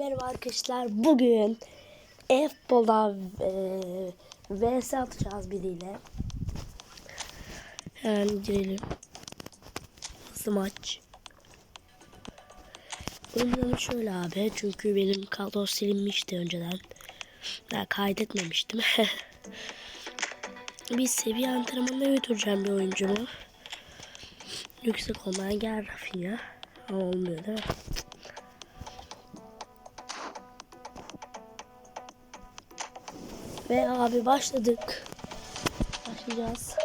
Merhaba arkadaşlar. Bugün F-Ball'da e, vs atacağız biriyle. Hemen girelim. Hızlı maç. Oyunum şöyle abi. Çünkü benim kadro silinmişti önceden. Daha kaydetmemiştim. bir seviye antrenmanına götüreceğim bir oyuncumu. Yüksek olmaya gel Rafinha. Olmuyor değil mi? Ve abi başladık. Başlayacağız.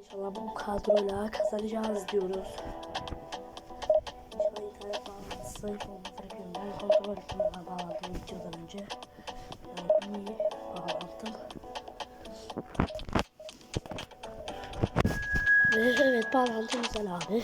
İnşallah bu kadroyla kazanacağız diyoruz. İnşallah internet bağlantısı zayıf olmaz. Yapıyorum. Ben kontrol ona bağladım videodan önce. Yani iyi. Ve evet bağlantı güzel abi.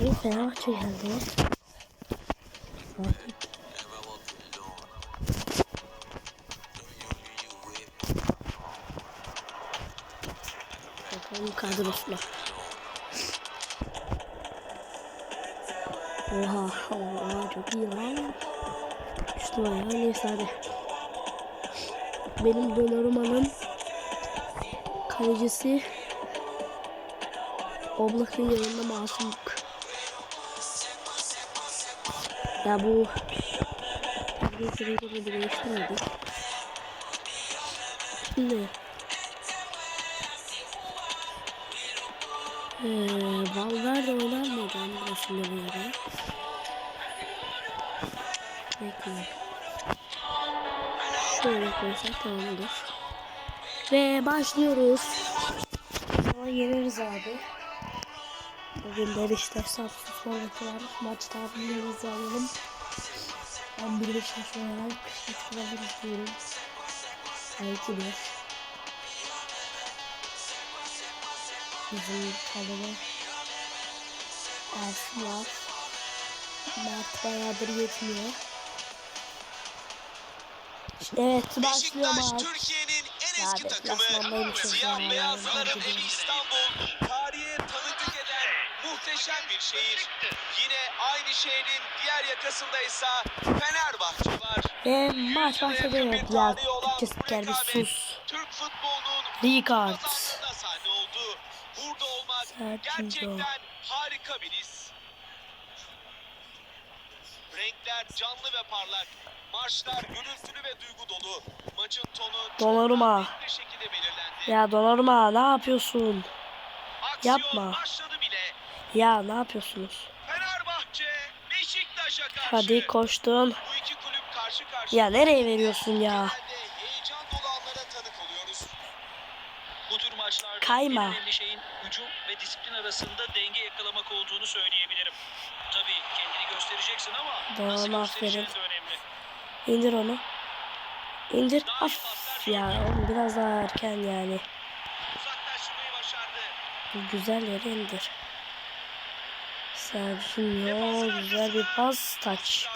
Bir Fenerbahçe geldi. Bakalım kadrosuna. Oha, oha çok iyi lan. Üç numara neyse hadi. Benim Donnarumma'nın kalecisi Oblak'ın yanında masumluk. Ya bu sürü bunu değiştirmedik. Şimdi ee, Valverde onun arasında bir yere. Bekle. Şöyle koysak tamamdır. Ve başlıyoruz. Ama yeneriz abi. Bugün de Beşiktaş Samsun sonraki var. Maç tahminlerinizi alalım. Ben bir Beşiktaş olarak Beşiktaş'ı izliyorum. Belki de. Bizim kadını Ersin var. Mert bayağıdır yetmiyor. Evet başlıyor Beşiktaş maç. Türkiye'nin en eski takımı. Siyah Hadi evi. İstanbul. Muhteşem bir şehir. Yine aynı şehrin diğer yakasındaysa Fenerbahçe var. Ve maç başladı ya. spiker bir sus. Türk futbolunun oldu. Burada olmak gerçekten harika bir his. Renkler canlı ve parlak. Marşlar gürültülü ve duygu dolu. Maçın tonu belirlendi. Ya Donnarumma ne yapıyorsun? Aksiyon yapma. başladı. Ya ne yapıyorsunuz? Fenerbahçe Beşiktaş'a karşı. Hadi koştum. Bu iki kulüp karşı karşıya. Ya nereye veriyorsun ya? Heyecan dolu anlara tanık oluyoruz. Bu tür maçlarda Kayma. en önemli şeyin hücum ve disiplin arasında denge yakalamak olduğunu söyleyebilirim. Tabii kendini göstereceksin ama Doğru, nasıl göstereceğin de önemli. İndir onu. İndir. Af ya oğlum biraz daha erken yani. Başardı. Güzel yere indir. Sergio güzel bir pas taç.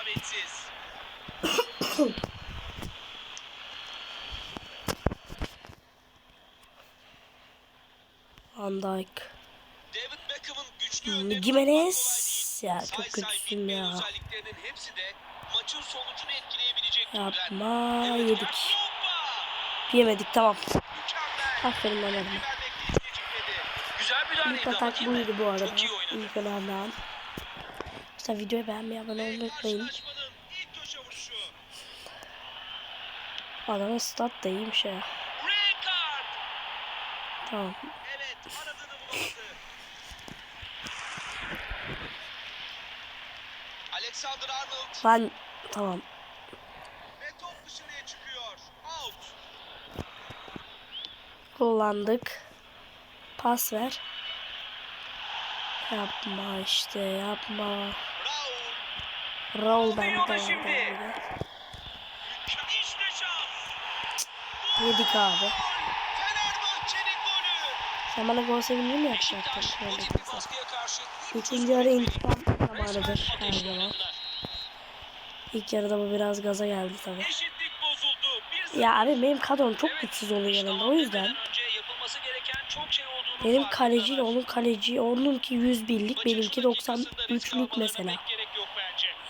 Van Dijk. Hmm, Gimenez. kolay Ya çok kötüsün ya. Yapma yedik. Yemedik tamam. Aferin lan İlk atak buydu bu arada. İlk önemli İşte videoyu beğenmeyi abone olmayı unutmayın. Adamın stat da iyiymiş ya. Tamam. Lan tamam. ve top dışarıya çıkıyor. Out. Kullandık. Pas ver. Yapma işte yapma. Roll da var şimdi. Yedik abi. Sen bana gol sevinci mi yapacaktın? İkinci yarı intikam zamanıdır her zaman. İlk yarıda bu biraz gaza geldi tabi. Ya abi benim kadrom çok güçsüz oluyor yanında. O yüzden bitmeden önce yapılması gereken çok şey olduğunu benim kaleciyle onun kaleci onunki 101'lik Maçın benimki şu dakikasında risk 93'lük almalarına mesela.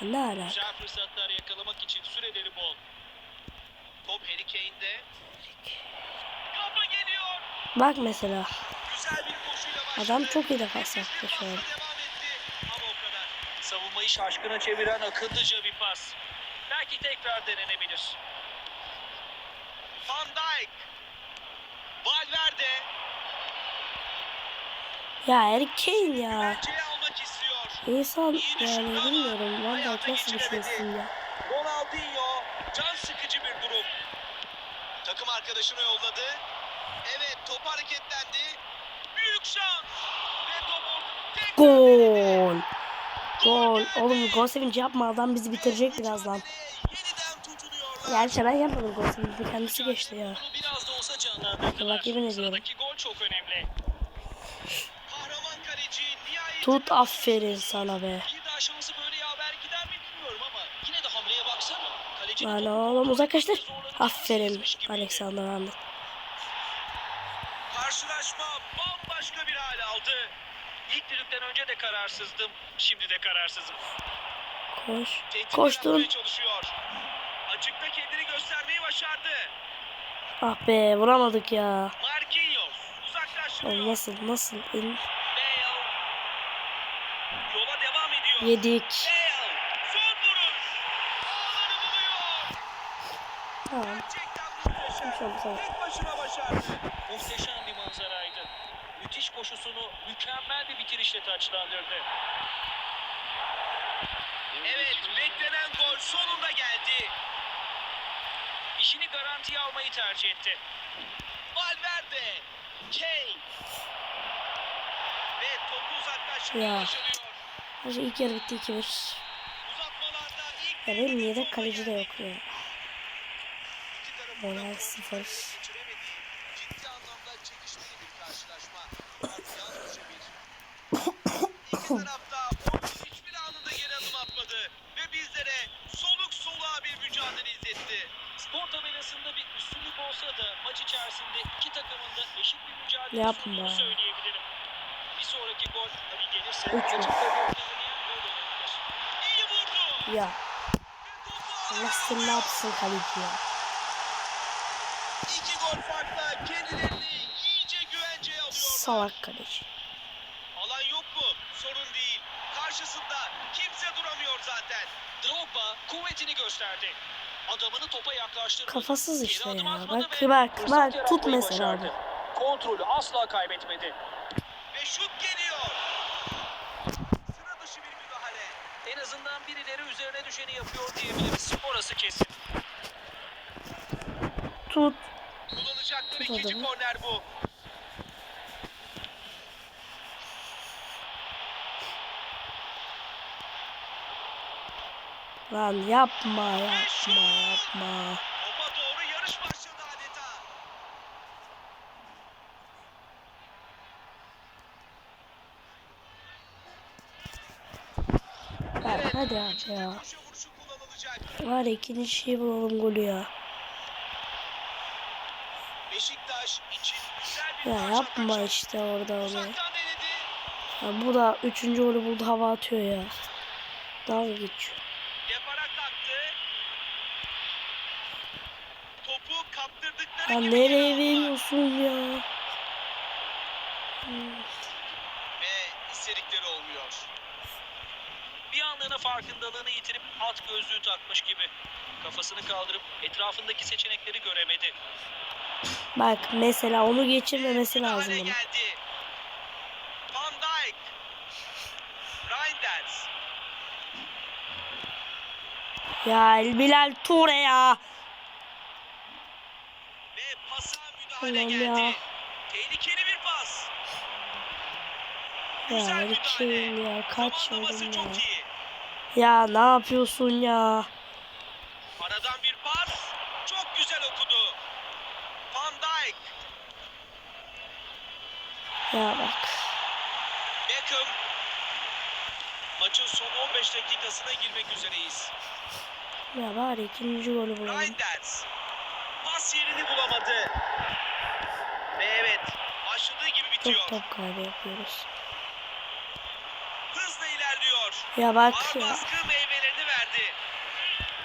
Ne alaka? Güzel fırsatlar yakalamak için süreleri bol. Top Harry Kane'de. Kafa geliyor. Bak mesela adam çok iyi defans yaptı şu an. Savunmayı şaşkına çeviren akıllıca bir pas. Belki tekrar denenebilir. Van Dijk. Valverde. Ya Kane ya. İnsan yani bilmiyorum. Dijk nasıl düşünüyorsun ya? Ronaldinho. Can sıkıcı bir durum. Takım arkadaşını yolladı. Evet top hareketlendi. Büyük şans. Ve top Gol. Gol. Oğlum gol sevinci yapma adam bizi bitirecek birazdan. Gerçi ben yapmadım gol sevinci kendisi geçti ya. Biraz da olsa canlandırdılar. Bak, yemin ediyorum. Gol çok önemli. Kahraman kaleci nihayet Tut aferin sana be. Bir daha şansı böyle yaver gider mi bilmiyorum ama yine de hamleye baksana. Kalecinin Lan topu oğlum uzaklaştır. Aferin. Alexander Arnold. Karşılaşma bambaşka bir hal aldı. İlk düdükten önce de kararsızdım. Şimdi de kararsızım. Koş. Tehdit Koştun. çalışıyor. Açıkta kendini göstermeyi başardı. Ah be vuramadık ya. Marquinhos uzaklaştırıyor. Nasıl nasıl? El- Yedik. Bale son vuruş. Ağları buluyor. Tamam. Muhteşem. Bir manzaraydı. Müthiş koşusunu mükemmel bir bitirişle taçlandırdı. Evet beklenen gol sonunda geldi. İşini garantiye almayı tercih etti. Valverde. Kane. Ve topu uzaklaştırmayı Ya. başarıyor. Hadi ilk yarı bitti 2-1. Uzatmalarda ilk Ya benim yedek kaleci de yok ya. İki tarafın Moral da pozisyonları sıfır. ele geçiremediği Ciddi anlamda çekişmeli bir karşılaşma. Artı yalnızca bir. İki tarafta oyunun hiçbir anında geri adım atmadı. Ve bizlere soluk soluğa bir mücadele izletti. Spor tabelasında bir üstünlük olsa da maç içerisinde iki takımın da eşit bir mücadele Yapma. sunduğunu söyleyebilirim. Bir sonraki gol tabii gelirse Üç Ya Allah seni ne yapsın kaleci ya. İki gol farkla kendilerini iyice güvenceye alıyorlar. Salak kaleci. Alan yok mu? Sorun değil. Karşısında kimse duramıyor zaten. Drogba kuvvetini gösterdi. Adamını topa yaklaştırmadı. Kafasız Geri işte ya. Bak bak bak tut mesela başardı. Kontrolü asla kaybetmedi. Ve şut geliyor. Sıra dışı bir müdahale. En azından birileri üzerine düşeni yapıyor diyebiliriz. Orası kesin. Tut. Kullanacakları Tut ikinci adamı. korner bu. Lan yapma yapma yapma. Topa doğru yarış başladı adeta. Abi ya. Vuruşu kullanılacak. Var ya ikinci şey bulalım golü ya. Beşiktaş için güzel bir Ya yapma işte orada onu. Ya bu da üçüncü golü buldu hava atıyor ya. Dalga geçiyor. Ya nereye veriyorsun ya? Ve istedikleri olmuyor. Bir anlığına farkındalığını yitirip alt gözlüğü takmış gibi. Kafasını kaldırıp etrafındaki seçenekleri göremedi. Bak mesela onu geçirmemesi Müdahale lazım bunun. geldi. Van Dijk. Reinders. Ya El Bilal Ture ya. Ve pasa müdahale Ulan geldi. ya. Tehlikeli bir pas. Ya Güzel müdahale. Ya kaç Zamanlaması çok iyi. Ya ne yapıyorsun ya? Aradan bir pas. Çok güzel okudu. Van Dijk. Ya bak. Beckham. Maçın son 15 dakikasına girmek üzereyiz. Ya bari ikinci golü bulalım. Reinders. Pas yerini bulamadı. Ve evet başladığı gibi bitiyor. Çok top kaybı yapıyoruz. Ya bak ya.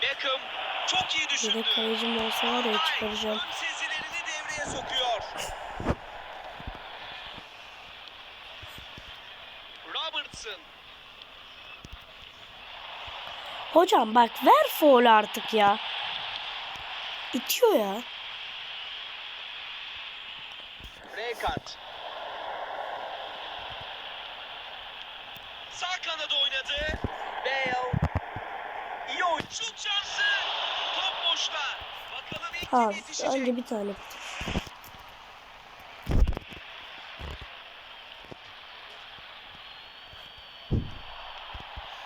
Beckham çok iyi düşündü. Yedek kalecim olsa var ya çıkaracağım. sezilerini devreye sokuyor. Robertson Hocam bak ver foul artık ya. İtiyor ya. Rekart. Sağ kanada oynadı. Bale. İyi oyun. Şut şansı. Top boşta. Bakalım ilk kim yetişecek. önce bir tane.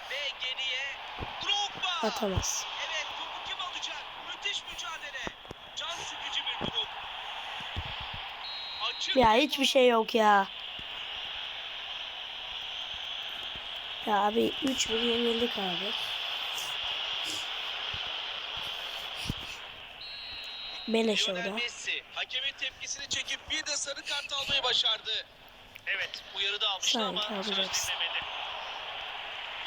Ve geriye Drogba. Atamaz. Evet topu kim alacak? Müthiş mücadele. Can sıkıcı bir durum. Açık Ya bir hiçbir şey yok ya. Ya abi 3-1 yenildik abi. Beleş orada. Messi hakemin tepkisini çekip bir de sarı kart almayı başardı. Evet uyarı da almıştı Sen ama söz dinlemedi.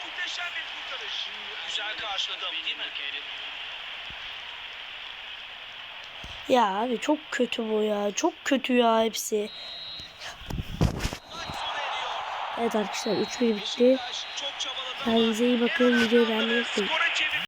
Muhteşem bir kurtarış. Güzel karşıladı ama değil mi? Ya abi çok kötü bu ya. Çok kötü ya hepsi. Evet arkadaşlar 3-1 bitti. Kendinize iyi bakın. Videoyu beğenmeyi unutmayın.